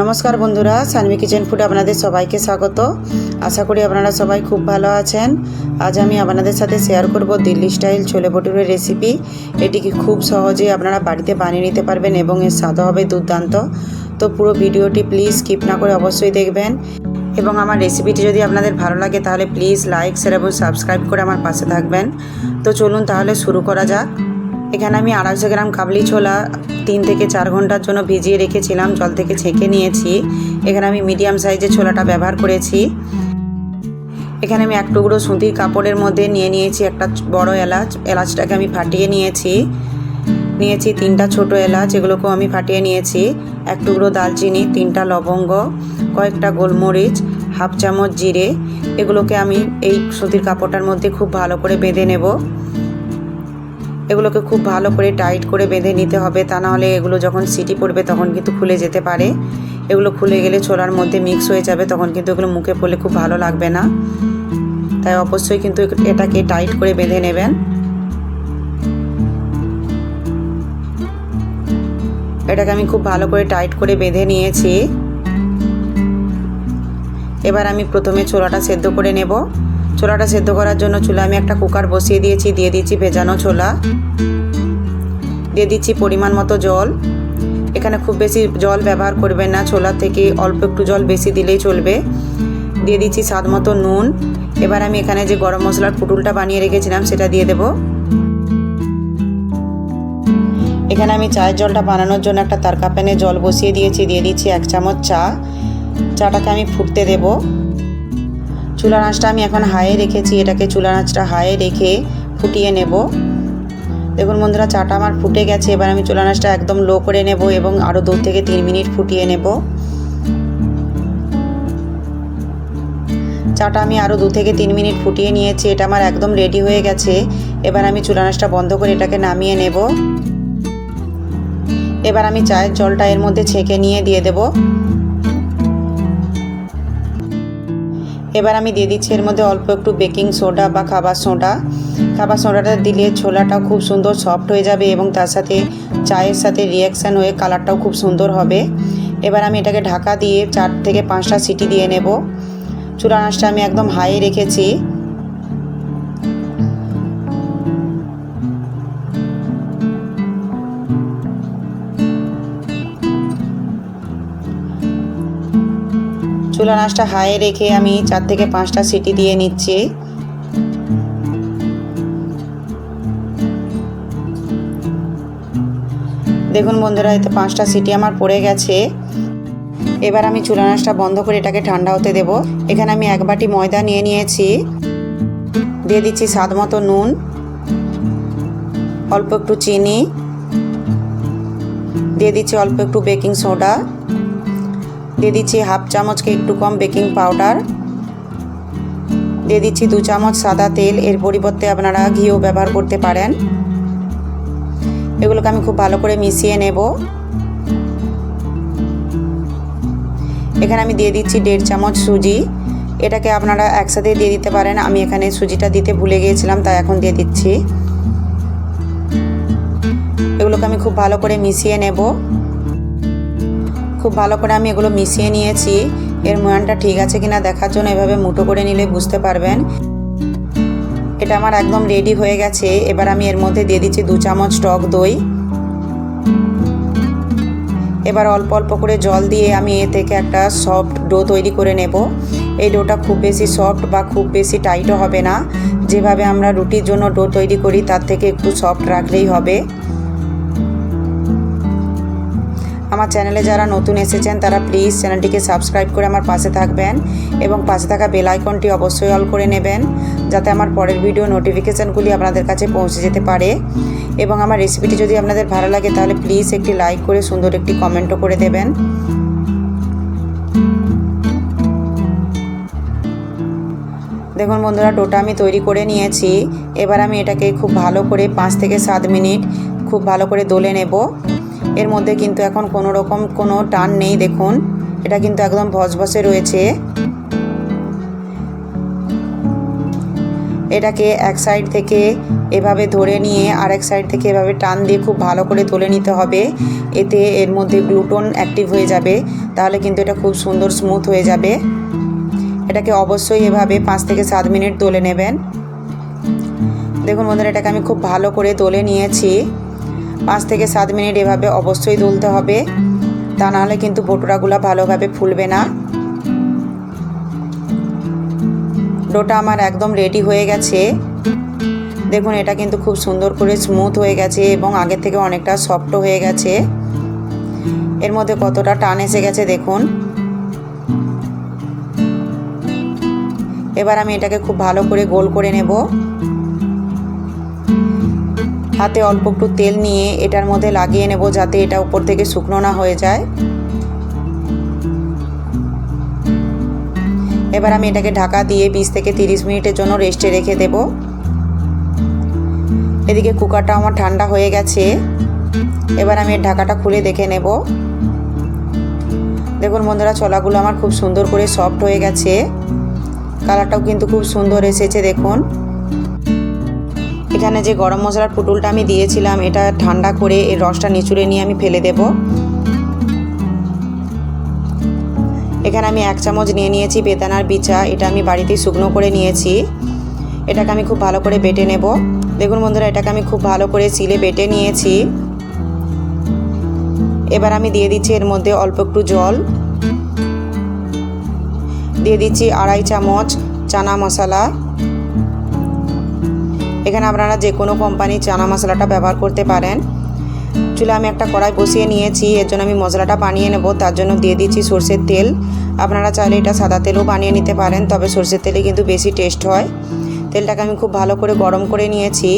নমস্কার বন্ধুরা সানমি kitchen food আপনাদের সবাইকে স্বাগত। আশা করি আপনারা সবাই খুব ভালো আছেন। আজ আমি আপনাদের সাথে শেয়ার করব দিল্লি স্টাইল ছোলে ভটুরের রেসিপি এটিকে খুব সহজেই আপনারা বাড়িতে বানিয়ে নিতে পারবেন এবং এর স্বাদও হবে দুর্দান্ত। তো পুরো ভিডিওটি প্লিজ স্কিপ না করে অবশ্যই দেখবেন। এবং আমার রেসিপিটি যদি আপনাদের ভালো লাগে, তাহলে প্লিজ লাইক শেয়ার এবং সাবস্ক্রাইব করে আমার পাশে থাকবেন। তো চলুন তাহলে শুরু করা যাক। এখানে আমি আড়াইশো গ্রাম কাবলি ছোলা তিন থেকে চার ঘণ্টার জন্য ভিজিয়ে রেখেছিলাম, জল থেকে ছেঁকে নিয়েছি। এখানে আমি মিডিয়াম সাইজের ছোলাটা ব্যবহার করেছি। এখানে আমি এক টুকরো সুতির কাপড়ের মধ্যে নিয়ে নিয়েছি একটা বড় এলাচ, এলাচটাকে আমি ফাটিয়ে নিয়েছি। নিয়েছি তিনটা ছোট এলাচ, এগুলোকেও আমি ফাটিয়ে নিয়েছি। এক টুকরো দালচিনি তিনটা লবঙ্গ, কয়েকটা গোলমরিচ, হাফ চামচ জিরে। এগুলোকে আমি এই সুতির কাপড়টার মধ্যে খুব ভালো করে বেঁধে নেব। এগুলোকে খুব ভালো করে টাইট করে বেঁধে নিতে হবে। তা নাহলে এগুলো যখন সিটি পড়বে তখন কিন্তু খুলে যেতে পারে। এগুলো খুলে গেলে ছোলার মধ্যে মিক্স হয়ে যাবে, তখন কিন্তু এগুলো মুখে পড়লে খুব ভালো লাগবে না। তাই অবশ্যই কিন্তু এটাকে টাইট করে বেঁধে নেবেন। এটাকে আমি খুব ভালো করে টাইট করে বেঁধে নিয়েছি। এবার আমি প্রথমে ছোলাটা সেদ্ধ করে নেব। ছোলাটা সেদ্ধ করার জন্য চুলে আমি একটা কুকার বসিয়ে দিয়েছি, দিয়ে দিচ্ছি ভেজানো ছোলা, দিয়ে দিচ্ছি পরিমাণ মতো জল। এখানে খুব বেশি জল ব্যবহার করবেন না, ছোলা থেকে অল্প একটু জল বেশি দিলেই চলবে। দিয়ে দিচ্ছি স্বাদ মতো নুন। এবার আমি এখানে যে গরম মশলার পুটুলটা বানিয়ে রেখেছিলাম, সেটা দিয়ে দেব। এখানে আমি চায়ের জলটা বানানোর জন্য একটা তারকা প্যানে জল বসিয়ে দিয়েছি, দিয়ে দিচ্ছি এক চামচ চা। চাটাকে আমি ফুটতে দেবো। চুলার আঁচটা আমি এখন হাইয়ে রেখেছি, এটাকে চুলার আঁচটা হাইয়ে রেখে ফুটিয়ে নেব। দেখুন বন্ধুরা, চাটা আমার ফুটে গেছে, এবার আমি চুলার আঁচটা একদম লো করে নেব এবং আরও দু থেকে তিন মিনিট ফুটিয়ে নেব। চাটা আমি আরও দু থেকে তিন মিনিট ফুটিয়ে নিয়েছি, এটা আমার একদম রেডি হয়ে গেছে। এবার আমি চুলার আঁচটা বন্ধ করে এটাকে নামিয়ে নেব। এবার আমি চায়ের জলটা এর মধ্যে ছেঁকে নিয়ে দিয়ে দেবো। এবার আমি দিয়ে দিচ্ছি এর মধ্যে অল্প একটু বেকিং সোডা বা খাবার সোডা। খাবার সোডাটা দিলে ছোলাটাও খুব সুন্দর সফট হয়ে যাবে এবং তার সাথে চায়ের সাথে রিয়াকশান হয়ে কালারটাও খুব সুন্দর হবে। এবার আমি এটাকে ঢাকা দিয়ে চার থেকে পাঁচটা সিটি দিয়ে নেব। চুলা আনাজটা আমি একদম হাই রেখেছি। চুলার আঁচটা হাইয়ে রেখে আমি চার থেকে পাঁচটা সিটি দিয়ে নিচ্ছি। দেখুন বন্ধুরা, এতে পাঁচটা সিটি আমার পড়ে গেছে। এবার আমি চুলা আঁচটা বন্ধ করে এটাকে ঠান্ডা হতে দেব। এখানে আমি এক বাটি ময়দা নিয়ে নিয়েছি। দিয়ে দিচ্ছি স্বাদ মতো নুন, অল্প একটু চিনি, দিয়ে দিচ্ছি অল্প একটু বেকিং সোডা। দিয়ে দিচ্ছি হাফ চামচকে একটু কম বেকিং পাউডার। দিয়ে দিচ্ছি দু চামচ সাদা তেল, এর পরিবর্তে আপনারা ঘিও ব্যবহার করতে পারেন। এগুলোকে আমি খুব ভালো করে মিশিয়ে নেব। এখানে আমি দিয়ে দিচ্ছি দেড় চামচ সুজি। এটাকে আপনারা একসাথে দিয়ে দিতে পারেন। আমি এখানে সুজিটা দিতে ভুলে গিয়েছিলাম, তাই এখন দিয়ে দিচ্ছি। এগুলোকে আমি খুব ভালো করে মিশিয়ে নেব। খুব ভালো করে আমি এগুলো মিশিয়ে নিয়েছি। এর ময়ানটা ঠিক আছে কিনা দেখার জন্য এভাবে মুটো করে নিলে বুঝতে পারবেন। এটা আমার একদম রেডি হয়ে গেছে। এবার আমি এর মধ্যে দিয়ে দিচ্ছি দু চামচ টক দই। এবার অল্প অল্প করে জল দিয়ে আমি এ থেকে একটা সফট ডো তৈরি করে নেব। এই ডোটা খুব বেশি সফট বা খুব বেশি টাইটও হবে না। যেভাবে আমরা রুটির জন্য ডো তৈরি করি, তার থেকে একটু সফট রাখলেই হবে। আমার চ্যানেলে যারা নতুন এসেছেন, তারা প্লিজ চ্যানেলটিকে সাবস্ক্রাইব করে আমার পাশে থাকবেন এবং পাশে থাকা বেল আইকনটি অবশ্যই অল করে নেবেন, যাতে আমার পরের ভিডিও নোটিফিকেশানগুলি আপনাদের কাছে পৌঁছে যেতে পারে। এবং আমার রেসিপিটি যদি আপনাদের ভালো লাগে, তাহলে প্লিজ একটি লাইক করে সুন্দর একটি কমেন্টও করে দেবেন। দেখুন বন্ধুরা ডোটা আমি তৈরি করে নিয়েছি। এবার আমি এটাকে খুব ভালো করে পাঁচ থেকে সাত মিনিট খুব ভালো করে দোলে নেব। এর মধ্যে কিন্তু এখন কোনো রকম কোনো টান নেই, দেখুন। এটা কিন্তু একদম ভসভসে রয়েছে। এটাকে এক সাইড থেকে এভাবে ধরে নিয়ে আরেক সাইড থেকে এভাবে টান দিয়ে খুব ভালো করে তুলে নিতে হবে। এতে এর মধ্যে গ্লুটোন অ্যাক্টিভ হয়ে যাবে, তাহলে কিন্তু এটা খুব সুন্দর স্মুথ হয়ে যাবে। এটাকে অবশ্যই এভাবে পাঁচ থেকে সাত মিনিট তুলে নেবেন। দেখুন বন্ধুরা, এটাকে আমি খুব ভালো করে তুলে নিয়েছি। পাঁচ থেকে সাত মিনিট এভাবে অবশ্যই তুলতে হবে। তা নাহলে কিন্তু ভটুরাগুলো ভালোভাবে ফুলবে না। ডোটা আমার একদম রেডি হয়ে গেছে। দেখুন, এটা কিন্তু খুব সুন্দর করে স্মুথ হয়ে গেছে এবং আগের থেকে অনেকটা সফট হয়ে গেছে। এর মধ্যে কতটা টান এসে গেছে দেখুন। এবার আমি এটাকে খুব ভালো করে গোল করে নেব। হাতে অল্প একটু তেল নিয়ে এটার মধ্যে লাগিয়ে নেব যাতে এটা উপর থেকে শুকনো না হয়ে যায়। এবার আমি এটাকে ঢাকা দিয়ে বিশ থেকে তিরিশ মিনিটের জন্য রেস্টে রেখে দেব। এদিকে কুকারটা আমার ঠান্ডা হয়ে গেছে। এবার আমি এর ঢাকাটা খুলে দেখে নেব। দেখুন বন্ধুরা ছোলাগুলো আমার খুব সুন্দর করে সফট হয়ে গেছে। কালারটাও কিন্তু খুব সুন্দর এসেছে, দেখুন। এখানে যে গরম মশলার পুটুলটা আমি দিয়েছিলাম, এটা ঠান্ডা করে এর রসটা নিচুড়ে নিয়ে আমি ফেলে দেব। এখানে আমি এক চামচ নিয়ে নিয়েছি বেদানার বিচা, এটা আমি বাড়িতেই শুকনো করে নিয়েছি। এটাকে আমি খুব ভালো করে বেটে নেব। দেখুন বন্ধুরা, এটাকে আমি খুব ভালো করে সিলে বেটে নিয়েছি। এবার আমি দিয়ে দিচ্ছি এর মধ্যে অল্প একটু জল। দিয়ে দিচ্ছি আড়াই চামচ চানা মশলা। এখানে আপনারা যে কোনো কোম্পানির চানা মশলাটা ব্যবহার করতে পারেন। চুলে আমি একটা কড়াই বসিয়ে নিয়েছি, এর জন্য আমি মশলাটা বানিয়ে নেব, তার জন্য দিয়ে দিচ্ছি সর্ষের তেল। আপনারা চাইলে এটা সাদা তেলও বানিয়ে নিতে পারেন, তবে সর্ষের তেলে কিন্তু বেশি টেস্ট হয়। তেলটাকে আমি খুব ভালো করে গরম করে নিয়েছি।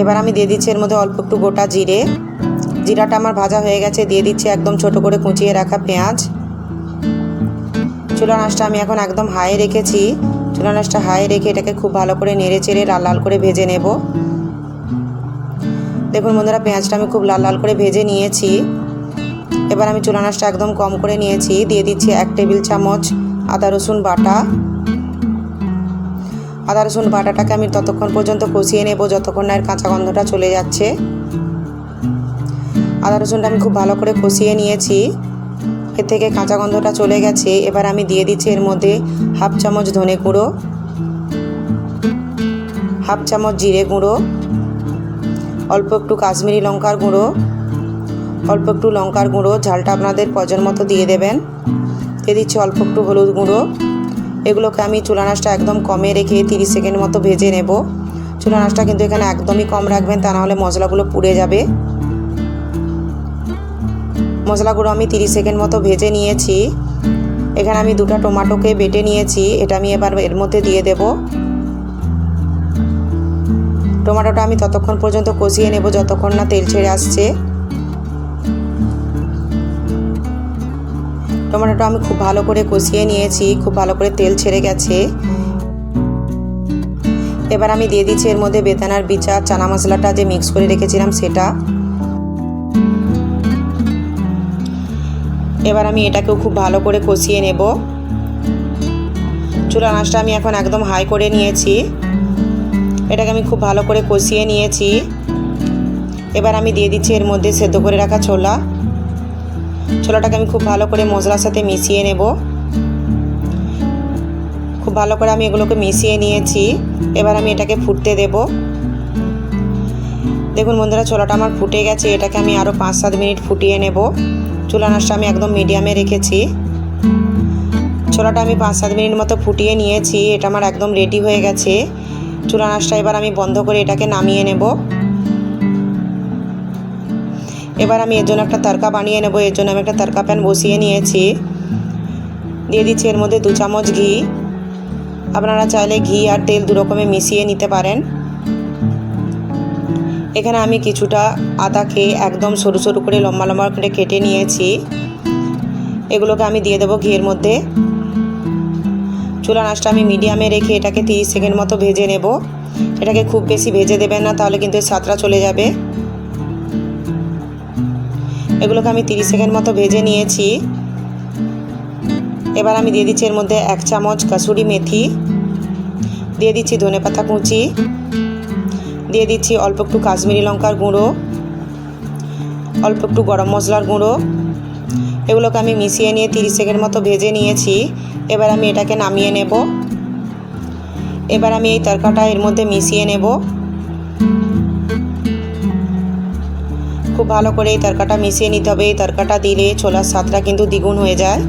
এবার আমি দিয়ে দিচ্ছি এর মধ্যে অল্প একটু গোটা জিরে। জিরাটা আমার ভাজা হয়ে গেছে, দিয়ে দিচ্ছি একদম ছোট করে কুচিয়ে রাখা পেঁয়াজ। চুলা নাচটা আমি এখন একদম হাই রেখেছি। চুলা নাচটা হাই রেখে এটাকে খুব ভালো করে নেড়ে চেড়ে লাল লাল করে ভেজে নেব। দেখুন বন্ধুরা, পেঁয়াজটা আমি খুব লাল লাল করে ভেজে নিয়েছি। এবার আমি চুলা নাচটা একদম কম করে নিয়েছি। দিয়ে দিচ্ছি এক টেবিল চামচ আদা রসুন বাটা। আদা রসুন বাটাটাকে আমি ততক্ষণ পর্যন্ত কষিয়ে নেব যতক্ষণ না এর কাঁচা গন্ধটা চলে যাচ্ছে। আদা রসুনটা আমি খুব ভালো করে কষিয়ে নিয়েছি। এর থেকে কাঁচা গন্ধটা চলে গেছে, এবার আমি দিয়ে দিচ্ছি এর মধ্যে হাফ চামচ ধনে গুঁড়ো, হাফ চামচ জিরে গুঁড়ো, অল্প একটু কাশ্মীরি লঙ্কার গুঁড়ো, অল্প একটু লঙ্কার গুঁড়ো, ঝালটা আপনাদের প্রয়োজন মতো দিয়ে দেবেন। দিয়ে দিচ্ছি অল্প একটু হলুদ গুঁড়ো। এগুলোকে আমি চুলা নাচটা একদম কমে রেখে তিরিশ সেকেন্ড মতো ভেজে নেব। চুলা নাচটা কিন্তু এখানে একদমই কম রাখবেন, তা নাহলে মশলাগুলো পুড়ে যাবে। মশলাগুলো আমি তিরিশ সেকেন্ড মতো ভেজে নিয়েছি। এখানে আমি দুটো টমাটোকে বেটে নিয়েছি। এটা আমি এবার এর মধ্যে দিয়ে দেব। টমাটোটা আমি ততক্ষণ পর্যন্ত কষিয়ে নেব যতক্ষণ না তেল ছেড়ে আসছে। টমেটোটা আমি খুব ভালো করে কষিয়ে নিয়েছি। খুব ভালো করে তেল ছেড়ে গেছে। এবার আমি দিয়ে দিচ্ছি এর মধ্যে বেদানার বিচা চানা মশলাটা যে মিক্স করে রেখেছিলাম সেটা। এবার আমি এটাকেও খুব ভালো করে কষিয়ে নেব। চুলা নাচটা আমি এখন একদম হাই করে নিয়েছি। এটাকে আমি খুব ভালো করে কষিয়ে নিয়েছি। এবার আমি দিয়ে দিচ্ছি এর মধ্যে সেদ্ধ করে রাখা ছোলা। ছোলাটাকে আমি খুব ভালো করে মশলার সাথে মিশিয়ে নেব। খুব ভালো করে আমি এগুলোকে মিশিয়ে নিয়েছি। এবার আমি এটাকে ফুটতে দেব। দেখুন বন্ধুরা, ছোলাটা আমার ফুটে গেছে। এটাকে আমি আরও পাঁচ সাত মিনিট ফুটিয়ে নেব। চুলা নাচটা আমি একদম মিডিয়ামে রেখেছি। ছোলাটা আমি পাঁচ, সাত মিনিট মতো ফুটিয়ে নিয়েছি, এটা আমার একদম রেডি হয়ে গেছে। চুলা নাচটা এবার আমি বন্ধ করে এটাকে নামিয়ে নেব। এবার আমি এর জন্য একটা তরকা বানিয়ে নেব, এর জন্য আমি একটা তরকা প্যান বসিয়ে নিয়েছি। দিয়ে দিচ্ছি এর মধ্যে দু চামচ ঘি। আপনারা চাইলে ঘি আর তেল দু রকমে মিশিয়ে নিতে পারেন। এখানে আমি কিছুটা আদাকে একদম সরু সরু করে লম্বা লম্বা করে কেটে নিয়েছি। এগুলোকে আমি দিয়ে দেবো ঘিয়ের মধ্যে। চুলা নাচটা আমি মিডিয়ামে রেখে এটাকে তিরিশ সেকেন্ড মতো ভেজে নেব। এটাকে খুব বেশি ভেজে দেবেন না, তাহলে কিন্তু স্বাদটা চলে যাবে। এগুলোকে আমি তিরিশ সেকেন্ড মতো ভেজে নিয়েছি। এবার আমি দিয়ে দিচ্ছি এর মধ্যে এক চামচ কাসুরি মেথি, দিয়ে দিচ্ছি ধনেপাতা কুচি। দিয়ে দিচ্ছি অল্প একটু কাশ্মীরি লঙ্কার গুঁড়ো, অল্প একটু গরম মশলার গুঁড়ো। এগুলোকে আমি মিশিয়ে নিয়ে তিরিশ সেকেন্ড মতো ভেজে নিয়েছি। এবার আমি এটাকে নামিয়ে নেব। এবার আমি এই তরকাটা এর মধ্যে মিশিয়ে নেব। খুব ভালো করে এই তরকাটা মিশিয়ে নিতে হবে। এই তরকাটা দিলে ছোলার স্বাদটা কিন্তু দ্বিগুণ হয়ে যায়।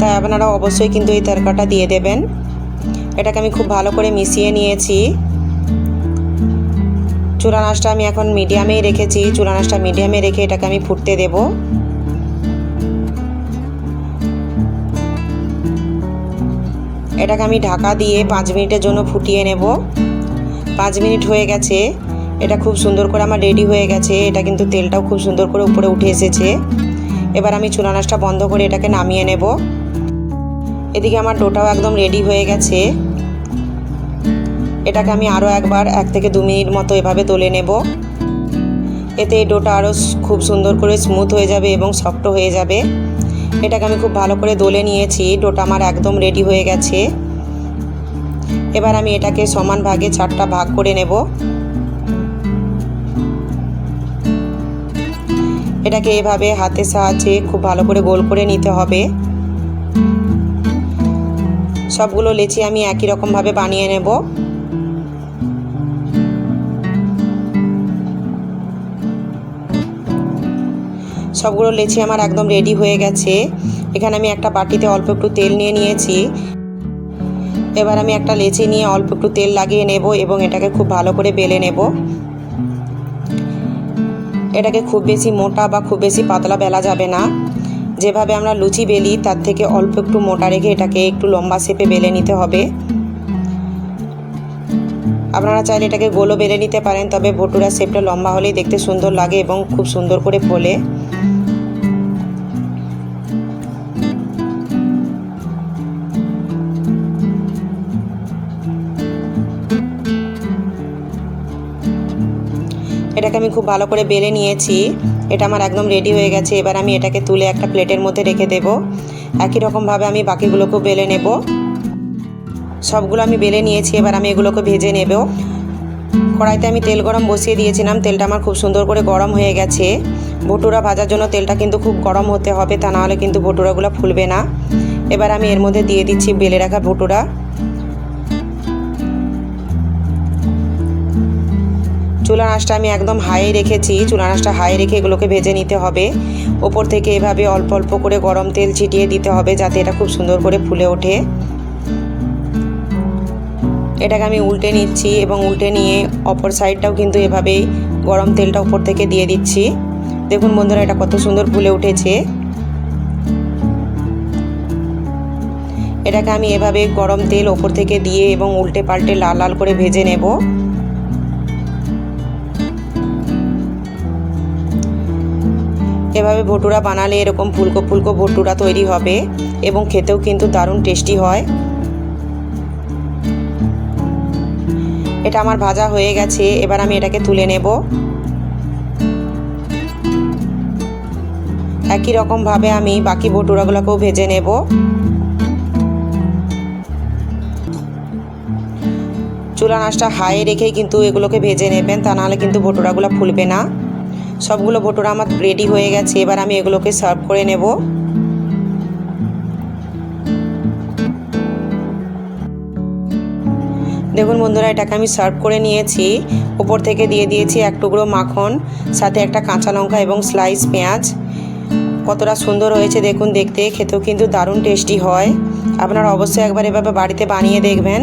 তাই আপনারা অবশ্যই কিন্তু এই তরকাটা দিয়ে দেবেন। এটাকে আমি খুব ভালো করে মিশিয়ে নিয়েছি। চুলা নাচটা আমি এখন মিডিয়ামেই রেখেছি। চুলা নাচটা মিডিয়ামে রেখে এটাকে আমি ফুটতে দেব। এটাকে আমি ঢাকা দিয়ে পাঁচ মিনিটের জন্য ফুটিয়ে নেব। পাঁচ মিনিট হয়ে গেছে। এটা খুব সুন্দর করে আমার রেডি হয়ে গেছে। এটা কিন্তু তেলটাও খুব সুন্দর করে উপরে উঠে এসেছে। এবার আমি চুলা নাচটা বন্ধ করে এটাকে নামিয়ে নেব। এদিকে আমার ডোটাও একদম রেডি হয়ে গেছে। এটাকে আমি আরও একবার এক থেকে দু মিনিট মতো এভাবে তোলে নেব। এতে ডোটা আরও খুব সুন্দর করে স্মুথ হয়ে যাবে এবং সফট হয়ে যাবে। এটাকে আমি খুব ভালো করে দোলে নিয়েছি, ডোটা আমার একদম রেডি হয়ে গেছে। এবার আমি এটাকে সমান ভাগে চারটা ভাগ করে নেব। এটাকে এভাবে হাতের সাহায্যে খুব ভালো করে গোল করে নিতে হবে। সবগুলো লেচি আমি একই রকমভাবে বানিয়ে নেব। সবগুলো লেচি আমার একদম রেডি হয়ে গেছে। এখানে আমি একটা বাটিতে অল্প একটু তেল নিয়ে নিয়েছি। এবার আমি একটা লেচি নিয়ে অল্প একটু তেল লাগিয়ে নেব এবং এটাকে খুব ভালো করে বেলে নেব। এটাকে খুব বেশি মোটা বা খুব বেশি পাতলা বেলা যাবে না। যেভাবে আমরা লুচি বেলি, তার থেকে অল্প একটু মোটা রেখে এটাকে একটু লম্বা শেপে বেলে নিতে হবে। আপনারা চাইলে এটাকে গোলও বেলে নিতে পারেন, তবে ভটুরা শেপটা লম্বা হলেই দেখতে সুন্দর লাগে এবং খুব সুন্দর করে ফোলে। এটাকে আমি খুব ভালো করে বেলে নিয়েছি। এটা আমার একদম রেডি হয়ে গেছে। এবার আমি এটাকে তুলে একটা প্লেটের মধ্যে রেখে দেব। একই রকমভাবে আমি বাকিগুলোকেও বেলে নেব। সবগুলো আমি বেলে নিয়েছি। এবার আমি এগুলোকে ভেজে নেব। কড়াইতে আমি তেল গরম বসিয়ে দিয়েছিলাম। তেলটা আমার খুব সুন্দর করে গরম হয়ে গেছে। ভটুরা ভাজার জন্য তেলটা কিন্তু খুব গরম হতে হবে। তা নাহলে কিন্তু ভটুরাগুলো ফুলবে না। এবার আমি এর মধ্যে দিয়ে দিচ্ছি বেলে রাখা ভটুরা। চুলা আঁচটা আমি একদম হাই রেখেছি। চুলা আঁচটা হাই রেখে এগুলোকে ভেজে নিতে হবে। ওপর থেকে এভাবে অল্প অল্প করে গরম তেল ছিটিয়ে দিতে হবে যাতে এটা খুব সুন্দর করে ফুলে ওঠে। এটাকে আমি উল্টে নিচ্ছি এবং উল্টে নিয়ে অপর সাইডটাও কিন্তু এভাবেই গরম তেলটা উপর থেকে দিয়ে দিচ্ছি। দেখুন বন্ধুরা, এটা কত সুন্দর ফুলে উঠেছে। এটাকে আমি এভাবে গরম তেল ওপর থেকে দিয়ে এবং উল্টে পাল্টে লাল লাল করে ভেজে নেব। এভাবে ভটুরা বানালে এরকম ফুলকো ফুলকো ভটুরা তৈরি হবে এবং খেতেও কিন্তু দারুণ টেস্টি হয়। এটা আমার ভাজা হয়ে গেছে, এবার আমি এটাকে তুলে নেব। একই রকমভাবে আমি বাকি ভটুরাগুলোকেও ভেজে নেব। চুলা নাচটা হাই রেখেই কিন্তু এগুলোকে ভেজে নেবেন, তা নাহলে কিন্তু ভটুরাগুলো ফুলবে না। সবগুলো ভটুরা আমার রেডি হয়ে গেছে, এবার আমি এগুলোকে সার্ভ করে নেব। দেখুন বন্ধুরা, এটাকে আমি সার্ভ করে নিয়েছি। উপর থেকে দিয়ে দিয়েছি এক টুকরো মাখন, সাথে একটা কাঁচা লঙ্কা এবং স্লাইস পেঁয়াজ। কতটা সুন্দর হয়েছে দেখুন, দেখতে, খেতেও কিন্তু দারুণ টেস্টি হয়। আপনারা অবশ্যই একবার এভাবে বাড়িতে বানিয়ে দেখবেন।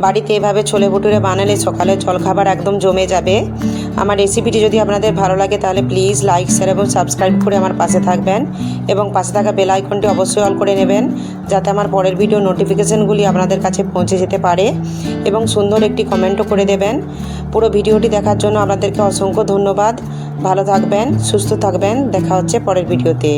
বাড়িতে এভাবে ছোলে ভটুরে বানালে সকালের জলখাবার একদম জমে যাবে। আমার রেসিপিটি যদি আপনাদের ভালো লাগে, তাহলে প্লিজ লাইক শেয়ার এবং সাবস্ক্রাইব করে আমার পাশে থাকবেন। এবং পাশে থাকা বেল আইকনটি অবশ্যই অল করে নেবেন, যাতে আমার পরের ভিডিও নোটিফিকেশানগুলি আপনাদের কাছে পৌঁছে যেতে পারে। এবং সুন্দর একটি কমেন্টও করে দেবেন। পুরো ভিডিওটি দেখার জন্য আপনাদেরকে অসংখ্য ধন্যবাদ। ভালো থাকবেন, সুস্থ থাকবেন। দেখা হচ্ছে পরের ভিডিওতে